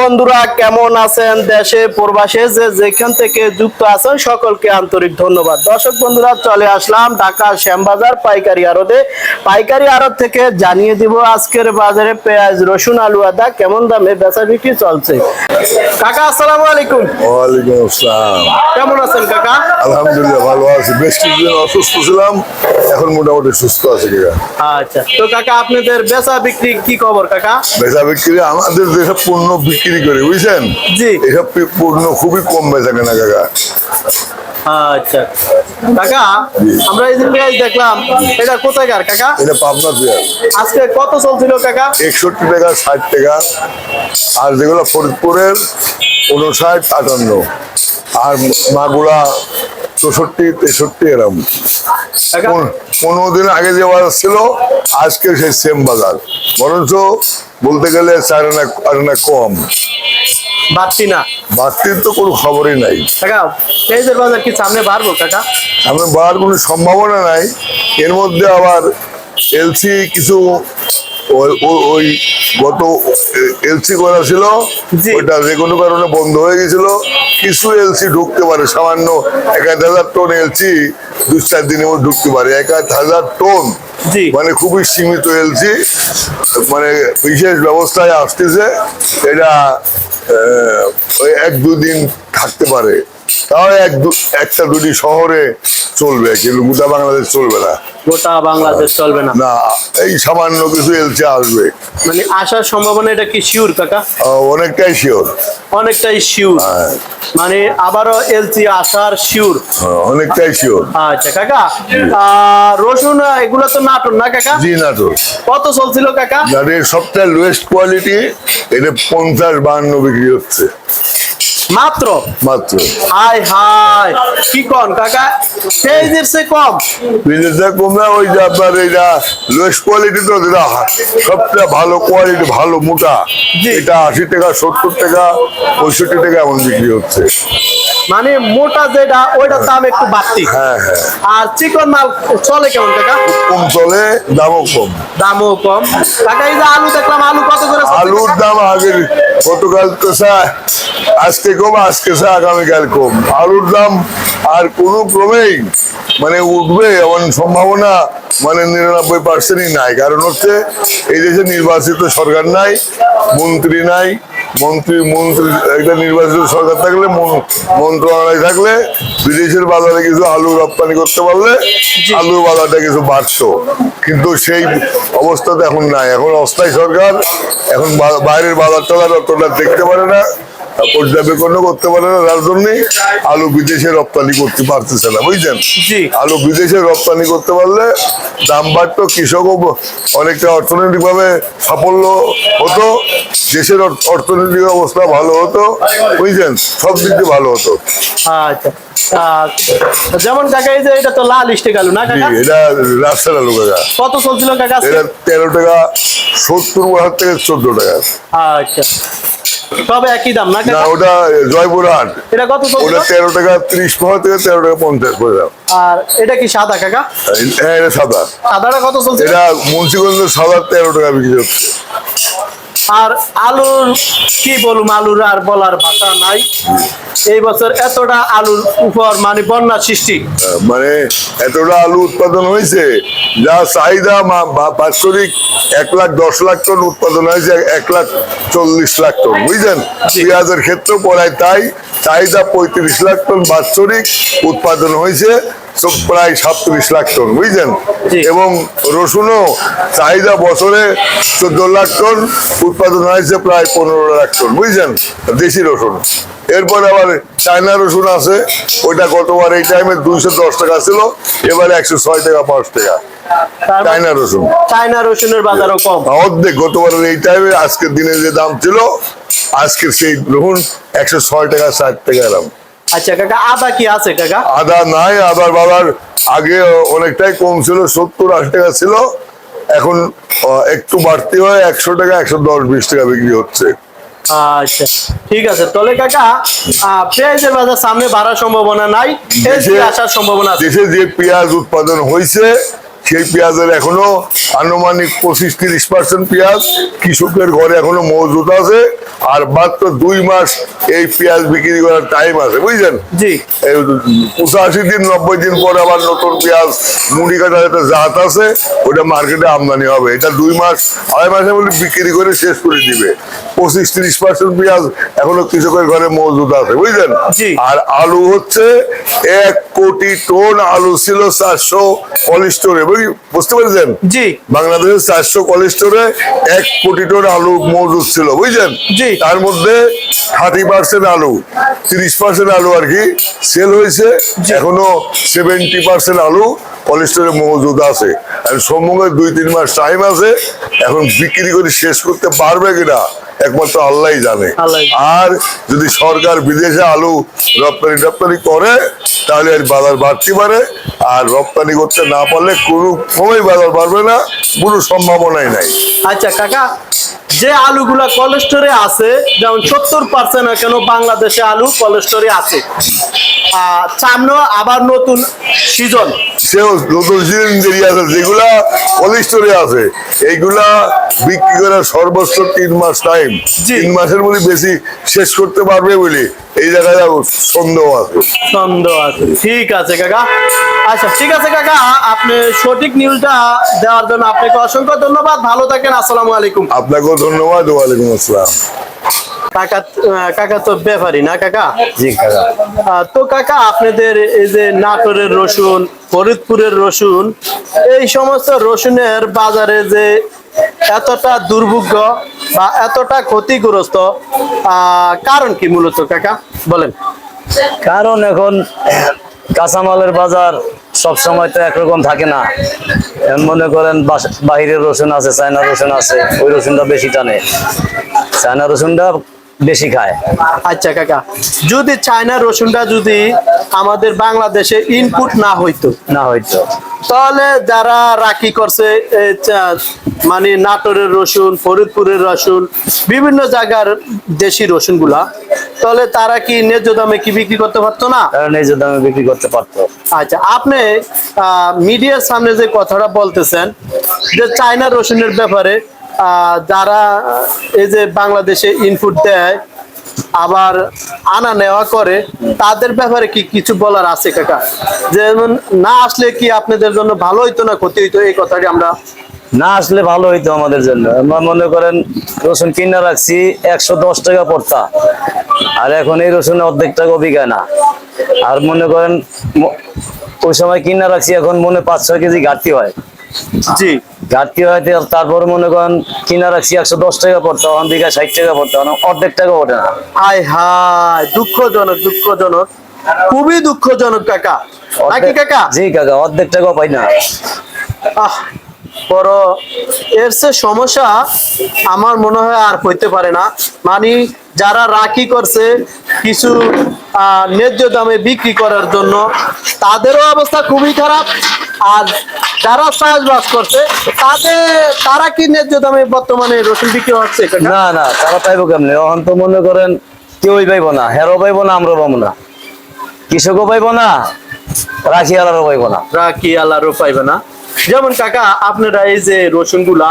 বন্ধুরা কেমন আছেন দেশে প্রবাসে যে যেখান থেকে যুক্ত আছেন সকলকে আন্তরিক ধন্যবাদ। দর্শক বন্ধুরা চলে আসলাম ঢাকা শ্যামবাজার পাইকারি আড়তে। পাইকারি আড়ত থেকে জানিয়ে দিব আজকের বাজারে পেঁয়াজ রসুন আলু আদা কেমন দামে বেচা বিক্রি চলছে। কাকা আসসালামু আলাইকুম। ওয়ালাইকুম আসসালাম। কেমন আছেন কাকা? আলহামদুলিল্লাহ ভালো আছি। বেশ কিছুদিন অসুস্থ ছিলাম এখন মোটামুটি সুস্থ আছি কাকা। আচ্ছা তো কাকা আপনাদের বেচা বিক্রি কি খবর কাকা? বেচা বিক্রি আমাদের যেসব পণ্য বিক্রি করে বুঝছেন? জি। এসব পণ্য খুবই কম বেচা কেনা কাকা। আচ্ছা। কাকা আমরা এই পেঁয়াজ দেখলাম এটা কাকা? এটা পাবনা পেঁয়াজ। আজকে কত চলছিল কাকা? একষট্টি টাকা ষাট টাকা। আর যেগুলো ফরিদপুরের উনষাট আটান্ন। আর মাগুরা চৌষট্টি তেষট্টি এরম। পনেরো দিন আগে যে বাজার ছিল আজকে সেই সেম বাজার। বরঞ্চ বলতে গেলে চার আনা আনা কম। বাড়তি না? বাড়তির তো কোনো খবরই নাই। কাকা পেঁয়াজের বাজার কি সামনে বাড়বো কাকা? আমরা বাড়ার কোনো সম্ভাবনা নাই। এর মধ্যে আবার এলসি কিছু ওই- গত এলসি করা ছিল। ওইটা যে কোনো কারণে বন্ধ হয়ে গেছিল কিছু এলসি ঢুকতে পারে সামান্য এক হাজার টন এলসি দু চার দিনের মধ্যে ঢুকতে পারে এক আধ হাজার টন। মানে খুবই সীমিত এলসি মানে বিশেষ ব্যবস্থায় আসতেছে এটা ওই এক দুদিন থাকতে পারে তাও এক একটা দুটি শহরে চলবে কিন্তু গোটা বাংলাদেশ চলবে না। গোটা বাংলাদেশ চলবে না। না এই সামান্য কিছু এলসি আসবে। মানে আসার সম্ভাবনা এটা কি শিওর কাকা? অনেকটাই শিওর অনেকটাই শিওর হ্যাঁ। মানে আবারও এলসি আসার শিওর অনেকটাই শিওর আচ্ছা কাকা রসুন এগুলো তো নাটন না কাকা? জি নাটোর। কত চলছিল কাকা? সবচেয়ে লোয়েস্ট কোয়ালিটি এটা পঞ্চাশ বাহান্ন বিক্রি হচ্ছে। মাত্র? মাত্র। Hi hi. কি কন কাকা? পেঁয়াজের সে কম। বিজনেসটা কমে ওই যে আপনার এইটা লোয়েস কোয়ালিটি তো যেটা সবচেয়ে ভালো কোয়ালিটি ভালো মোটা। এটা আশি টাকা সত্তর টাকা পঁয়ষট্টি টাকা এমন বিক্রি হচ্ছে। মানে মোটা যেটা ওইটার দাম একটু বাড়তি। হ্যাঁ হ্যাঁ। আর চিকন মাল চলে কেমন টাকা কম চলে দামও কম। দামও কম। কাকা এই যে আলু দেখলাম আলু কত করে আলুর দাম আগের গতকাল তো স্যার আজকে কম আজকে স্যার আগামীকাল কম। আলুর দাম আর কোনো ক্রমেই মানে উঠবে এমন সম্ভাবনা মানে নিরানব্বই পার্সেন্টই নাই। কারণ হচ্ছে এই দেশে নির্বাচিত সরকার নাই মন্ত্রী নাই মন্ত্রী মন্ত্রী একটা নির্বাচিত সরকার থাকলে মন- মন্ত্রণালয় থাকলে বিদেশের বাজারে কিছু আলু রপ্তানি করতে পারলে আলু বাজারটা কিছু বাড়তো। কিন্তু সেই অবস্থাতে এখন নাই। এখন অস্থায়ী সরকার এখন বাইরের বাজার টাজার অতটা দেখতে পারে না। পর্যবেক্ষণ করতে পারে না তার জন্য আলু বিদেশে রপ্তানি করতে পারতেছে না বুঝছেন আলু বিদেশে রপ্তানি করতে পারলে দাম বাড়তো কৃষকও অনেকটা অর্থনৈতিক ভাবে সাফল্য হতো দেশের অর্থনৈতিক অবস্থা ভালো হতো বুঝছেন সব দিক দিয়ে ভালো হতো। আচ্ছা। যেমন কাকা এই যে এটা তো লাল স্টিক আলু না কাকা? এটা রাস্তার আলু কাকা। কত চলছিল কাকা? এটা তেরো টাকা সত্তর হাজার থেকে চোদ্দ টাকা। আচ্ছা। সব একই দাম না না কাকা? ওটা জয়পুরহাট এটা কত চলছিল? ওটা তেরো টাকা ত্রিশ পয়সা থেকে তেরো টাকা পঞ্চাশ পয়সা আর এটা কি সাদা কাকা? হ্যাঁ এটা সাদা। সাদাটা কত চলছে এটা মুন্সিগঞ্জ সাদা তেরো টাকা বিক্রি হচ্ছে। আর আলুর কি বলুম আলুর আর বলার ভাষা নাই। এই বছর এতটা আলুর উপর মানে বন্যা সৃষ্টি। মানে এতটা আলু উৎপাদন হয়েছে যা চাহিদা বাৎসরিক এক লাখ দশ লাখ টন উৎপাদন হয়েছে এক লাখ চল্লিশ লাখ টন বুঝলেন? পেঁয়াজের ক্ষেত্রেও পড়ায় তাই চাহিদা পঁয়ত্রিশ লাখ টন বাৎসরিক উৎপাদন হয়েছে তো প্রায় সাতত্রিশ লাখ টন বুঝলেন? এবং রসুনও চাহিদা বছরে চোদ্দ লাখ টন উৎপাদন হয়েছে প্রায় পনেরো লাখ টন বুঝছেন দেশি রসুন। এরপরে আবার চায়না রসুন আছে ওইটা গতবার এই টাইমে দুইশো দশ টাকা ছিল এবারে একশো ছয় টাকা পাঁচ টাকা। চায়না রসুন। চায়না রসুনের বাজারও কম। অর্ধেক গতবারের এই টাইমে আজকের দিনে যে দাম ছিল আজকের সেই রসুন একশো ছয় টাকা ষাট টাকা এরকম। আচ্ছা কাকা আদা কি আছে কাকা? আদা নাই আদার বাবার আগে অনেকটাই কম ছিল সত্তর আশি টাকা ছিল। এখন একটু বাড়তি হয় একশো টাকা একশো দশ বিশ টাকা বিক্রি হচ্ছে। আচ্ছা ঠিক আছে। তাহলে কাকা পেঁয়াজের বাজার সামনে বাড়ার সম্ভাবনা নাই আসার সম্ভাবনা দেশে যে পেঁয়াজ উৎপাদন হয়েছে সেই পেঁয়াজের এখনও আনুমানিক পঁচিশ তিরিশ পার্সেন্ট পেঁয়াজ কৃষকের ঘরে এখনও মজুত আছে। আর মাত্র দুই মাস এই পেঁয়াজ বিক্রি করার টাইম আছে বুঝছেন পঁচাশি দিন নব্বই দিন পরে আবার নতুন পেঁয়াজ মুড়ি কাটার একটা জাত আছে ওটা মার্কেটে আমদানি হবে। এটা দুই মাস আড়াই মাসের মধ্যে বিক্রি করে শেষ করে দিবে। পঁচিশ তিরিশ পার্সেন্ট পেঁয়াজ এখনও কৃষকের ঘরে মজুদ আছে বুঝলেন? আর আলু হচ্ছে এক কোটি টন আলু ছিল চারশো কলিস্টোরে বুঝতে পেরেছেন? জি। বাংলাদেশের চারশো কলেস্টোরে এক কোটি টন আলু মজুদ ছিল বুঝছেন? জি। তার মধ্যে থার্টি পার্সেন্ট আলু তিরিশ পার্সেন্ট আলু আর কি সেল হয়েছে। এখনও সেভেন্টি পার্সেন্ট আলু কলেস্টোরে মজুদ আছে। আর সম্মুখে দুই তিন মাস টাইম আছে এখন বিক্রি করে শেষ করতে পারবে কিনা একমাত্র আল্লাহই জানে। আর যদি সরকার বিদেশে আলু রপ্তানি রপ্তানি করে তাহলে আর বাজার বাড়তে পারে আর রপ্তানি করতে না পারলে কোনো সময় বাজার বাড়বে না কোনো সম্ভাবনাই নাই। আচ্ছা কাকা যে আলুগুলা কোলেস্টোরে আছে যেমন সত্তর পার্সেন্ট কেন বাংলাদেশে আলু কোলেস্টোরে আছে? আহ, সামনে আবার নতুন সিজন নতুন সিজন দেরি আছে যেগুলা আছে এইগুলা বিক্রি করার সর্বোচ্চ তিন মাস টাইম তিন মাসের মধ্যে বেশি শেষ করতে পারবে বলে এই জায়গায় সন্দেহ আছে। সন্দেহ আছে। ঠিক আছে কাকা। আচ্ছা ঠিক আছে কাকা। আপনি সঠিক নিউজটা দেওয়ার জন্য আপনাকে অসংখ্য ধন্যবাদ। ভালো থাকেন আসসালামু আলাইকুম। আপনাকেও ধন্যবাদ ওয়ালাইকুম আসসালাম। কাকা তো ব্যাপারই না কাকা? জি কাকা। তো কাকা আপনাদের এই যে নাটোরের রসুন ফরিদপুরের রসুন এই সমস্ত রসুনের বাজারে যে এতটা দুর্ভোগ্য বা এতটা ক্ষতিগ্রস্ত কারণ কি মূলত কাকা? বলেন। কারণ এখন কাঁচামালের বাজার সব সময় তো একরকম থাকে না। মনে করেন বাহিরের রসুন আছে চায়না রসুন আছে ওই রসুনটা বেশি টানে। চায়না রসুনটা বেশি খায়। আচ্ছা কাকা। যদি চায়না রসুনটা যদি আমাদের বাংলাদেশে ইনপুট না হইতো না হয়তো তাহলে যারা রাখি করছে মানে নাটোরের রসুন ফরিদপুরের রসুন বিভিন্ন জায়গার দেশি রসুনগুলা তাহলে তারা কি ন্যায্য দামে কি বিক্রি করতে পারতো না? কারণ এই যে দামে বিক্রি করতে পারতো। আচ্ছা আপনি মিডিয়ার সামনে যে কথাটা বলতেছেন যে চায়না রসুনের ব্যাপারে যারা এই যে বাংলাদেশে ইনপুট দেয়, আবার আনা নেওয়া করে, তাদের ব্যাপারে কি কিছু বলার আছে কাকা? যেমন না আসলে কি আপনাদের জন্য ভালো হইতো না ক্ষতি হইতো, এই কথাটি আমরা না আসলে ভালো হইতো আমাদের জন্য। আমরা মনে করেন রসুন কিনা রাখছি, একশো দশ টাকা পড়তা। আর এখন এই রসুন অর্ধেক টাকা বিঘায় না। আর মনে করেন ওই সময় কিনে রাখছি, এখন মনে পাঁচ ছয় কেজি ঘাটতি হয়। জি। ঘাটতি হয় তো তারপর মনে করেন কিনা রাখছি একশো দশ টাকা পড়তো এখন বিঘা ষাট টাকা পড়তো এখন অর্ধেক টাকা ওঠে না। হায় দুঃখজনক দুঃখজনক। খুবই দুঃখজনক কাকা। নাকি কাকা? জি কাকা অর্ধেক টাকাও পাই না। আহ বড়। এর সে সমস্যা আমার মনে হয় আর হইতে পারে না। মানে যারা রাখি করছে কিছু আহ, ন্যায্য দামে বিক্রি করার জন্য তাদেরও অবস্থা খুবই খারাপ। আর যারা চাষবাস করছে তাদের তারা কি ন্যায্য দামে বর্তমানে রসুন বিক্রি হচ্ছে না না তারা পাইবো কেমনি? এখন তো মনে করেন কেউই পাইবো না হেরো পাইবো না আমরা পাবো না। কৃষকও পাইবো না রাখি আলারও পাইবো না। রাখি আল্লাহরও পাইবে না। যেমন কাকা আপনারা এই যে রসুনগুলা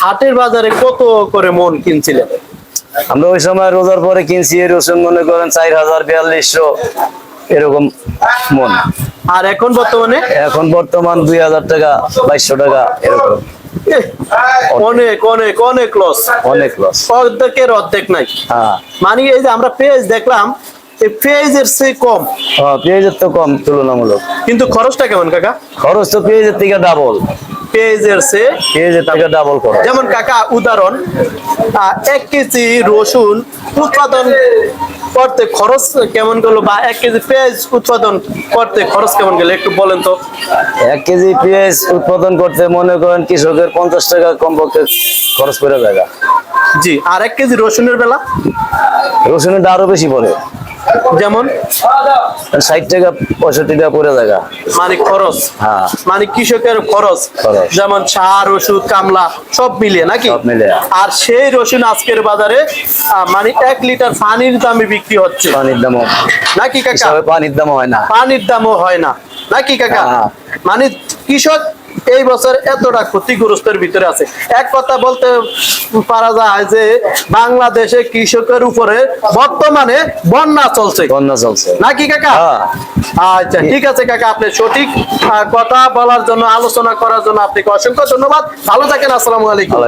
হাটের বাজারে কত করে মন কিনছিলেন? আমরা ওই সময় রোজার পরে কিনছি এই রসুন মনে করেন চার হাজার বিয়াল্লিশশো এরকম মন। আর এখন বর্তমানে? এখন বর্তমান দুই হাজার টাকা বাইশশো টাকা এরকম। অনেক অনেক অনেক লস অনেক লস অর্ধেকের অর্ধেক নাই। হ্যাঁ। মানে এই যে আমরা পেজ দেখলাম পেজের চেয়ে কম। হ্যাঁ, পেঁয়াজের তো কম তুলনামূলক। কিন্তু খরচটা কেমন কাকা? খরচ তো পেঁয়াজের থেকে ডাবল চেয়ে পেঁয়াজের থেকে ডাবল খরচ। যেমন কাকা উদাহরণ এক কেজি রসুন উৎপাদন করতে খরচ কেমন গেল বা এক কেজি পেঁয়াজ উৎপাদন করতে খরচ কেমন গেল? একটু বলেন তো। এক কেজি পেঁয়াজ উৎপাদন করতে মনে করেন কৃষকের পঞ্চাশ টাকা কমপক্ষে খরচ করে জায়গা জি আর এক কেজি রসুনের বেলা? রসুনের আরও বেশি পড়ে। যেমন ষাট টাকা পঁয়ষট্টি টাকা পড়ে জায়গা। মানে খরচ? হ্যাঁ। মানে কৃষকের খরচ। যেমন সার ওষুধ কামলা সব মিলিয়ে নাকি। আর সেই রসুন আজকের বাজারে মানে এক লিটার পানির দামে বিক্রি হচ্ছে। পানির দামও। নাকি কাকা? পানির দামও হয় না। পানির দামও হয় না। নাকি কাকা? হ্যাঁ। মানে কৃষক এই বছর এতটা ক্ষতিগ্রস্তের ভিতরে আছে। এক কথা বলতে পারা যায় যে বাংলাদেশে কৃষকের উপরে বর্তমানে বন্যা চলছে। বন্যা চলছে। নাকি কাকা? হ্যাঁ। আচ্ছা ঠিক আছে কাকা আপনি সঠিক কথা বলার জন্য আলোচনা করার জন্য আপনাকে অসংখ্য ধন্যবাদ। ভালো থাকেন আসসালামু আলাইকুম।